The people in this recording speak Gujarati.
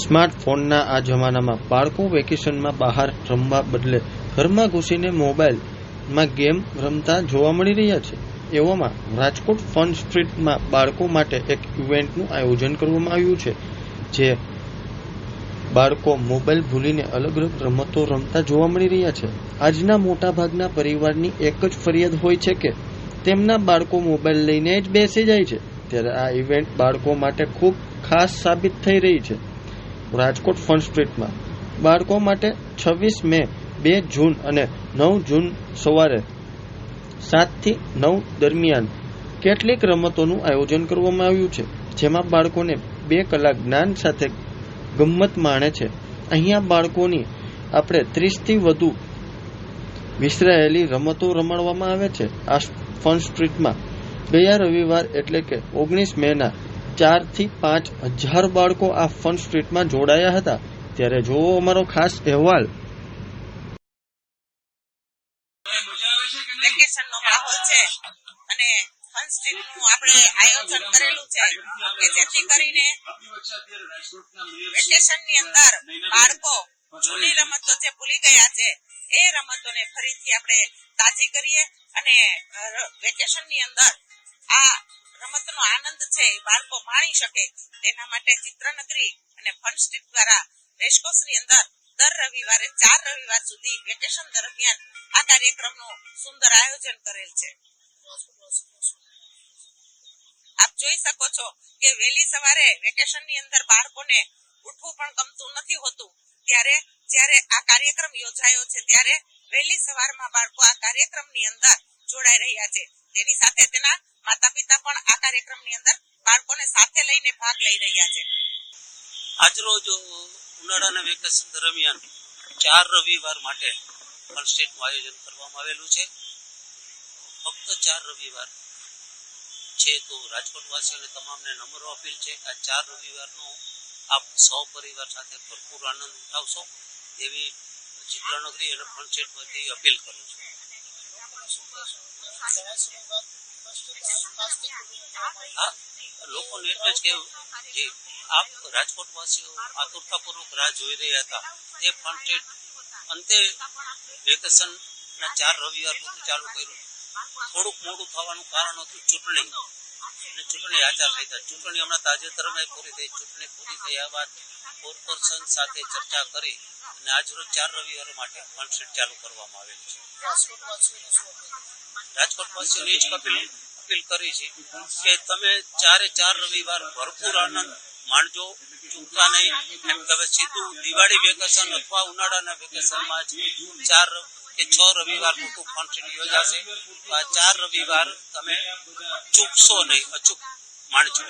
સ્માર્ટફોનના આ જમાનામાં બાળકો વેકેશનમાં બહાર રમવા બદલે ઘરમાં ઘૂસીને મોબાઈલમાં ગેમ રમતા જોવા મળી રહ્યા છે. એવામાં રાજકોટ ફન સ્ટ્રીટમાં બાળકો માટે એક ઇવેન્ટનું આયોજન કરવામાં આવ્યું છે, જે બાળકો મોબાઈલ ભૂલીને અલગ અલગ રમતો રમતા જોવા મળી રહ્યા છે. આજના મોટાભાગના પરિવારની એક જ ફરિયાદ હોય છે કે તેમના બાળકો મોબાઈલ લઈને જ બેસી જાય છે, ત્યારે આ ઇવેન્ટ બાળકો માટે ખૂબ ખાસ સાબિત થઈ રહી છે. રાજકોટ ફન સ્ટ્રીટમાં. બાળકો માટે છવ્વીસ મે બે જૂન અને નવ જૂન સવારે સાતથી નવ દરમિયાન કેટલીક રમતોનું આયોજન કરવામાં આવ્યું છે, જેમાં બાળકોને બે કલાક જ્ઞાન સાથે ગમ્મત માણે છે. અહીંયા બાળકોની આપણે ત્રીસથી વધુ વિસરાયેલી રમતો રમાડવામાં આવે છે. આ ફન સ્ટ્રીટમાં. ગયા રવિવાર એટલે કે ઓગણીસ મેના ચારથી પાંચ હજાર બાળકો આ ફન સ્ટ્રીટમાં જોડાયા હતા. ત્યારે જોવો અમારો ખાસ અહેવાલ. જૂની રમતો જે ભૂલી ગયા છે, એ રમતોને ફરીથી આપણે તાજી કરીએ અને વેકેશનની અંદર આ રમતનો આનંદ છે બાળકો માણી શકે. તેના માટે ચિત્રનગરી અને ફન સ્ટ્રીટ દ્વારા રેસકોર્સની અંદર દર રવિવારે ચાર રવિવાર સુધી વેકેશન દરમિયાન આ કાર્યક્રમનું સુંદર આયોજન કરેલ છે. આપ જોઈ શકો છો કે વહેલી સવારે વેકેશનની અંદર બાળકોને ઉઠવું પણ ગમતું નથી હોતું. ત્યારે જ્યારે આ કાર્યક્રમ યોજાયો છે, ત્યારે વહેલી સવારમાં બાળકો આ કાર્યક્રમની અંદર જોડાઈ રહ્યા છે. તેની સાથે તેના માતા પિતા પણ આ કાર્યક્રમની અંદર બાળકોને સાથે લઈને ભાગ લઈ રહ્યા છે. આજરોજ ઉનાળાના વેકેશન દરમિયાન ચાર રવિવાર માટે ફન સ્ટેટનું આયોજન કરવામાં આવેલું છે. ફક્ત ચાર રવિવાર છે તો રાજકોટવાસીઓને તમામને નમ્ર અપીલ છે કે આ ચાર રવિવારનો આપ સૌ પરિવાર સાથે ભરપૂર આનંદ ઉઠાવશો. એવી ચિત્રનગરી અને ફન સ્ટેટમાંથી અપીલ કરું છું. હા, લોકોને એટલે જ કેવું જે આપ રાજકોટવાસીઓ આતુરતાપૂર્વક રાહ જોઈ રહ્યા હતા. તે ફન અંતે અંતે વેકેશનના ચાર રવિવાર ચાલુ કર્યું. થોડુંક મોડું થવાનું કારણ હતું ચૂંટણી. અને ચૂંટણી આચાર સંહિતા ચૂંટણી હમણાં તાજેતરમાં પૂરી થઈ. ચૂંટણી પૂરી થયા બાદ કોર્પોરેશન સાથે ચર્ચા કરી અને આજરોજ ચાર રવિવાર માટે ફન ચાલુ કરવામાં આવેલ છે. રાજકોટવાસીઓને જ અપીલ અપીલ કરી છે કે તમે ચારે ચાર રવિવાર ભરપૂર આનંદ માણજો ચૂકતા નહીં. એમ કે સીધું દિવાળી વેકેશન અથવા ઉનાળાના વેકેશનમાં જ ચાર કે છ રવિવાર મોટું ફંક્શન યોજાશે. ચાર રવિવાર તમે ચૂકશો નહીં અચૂક માણજો.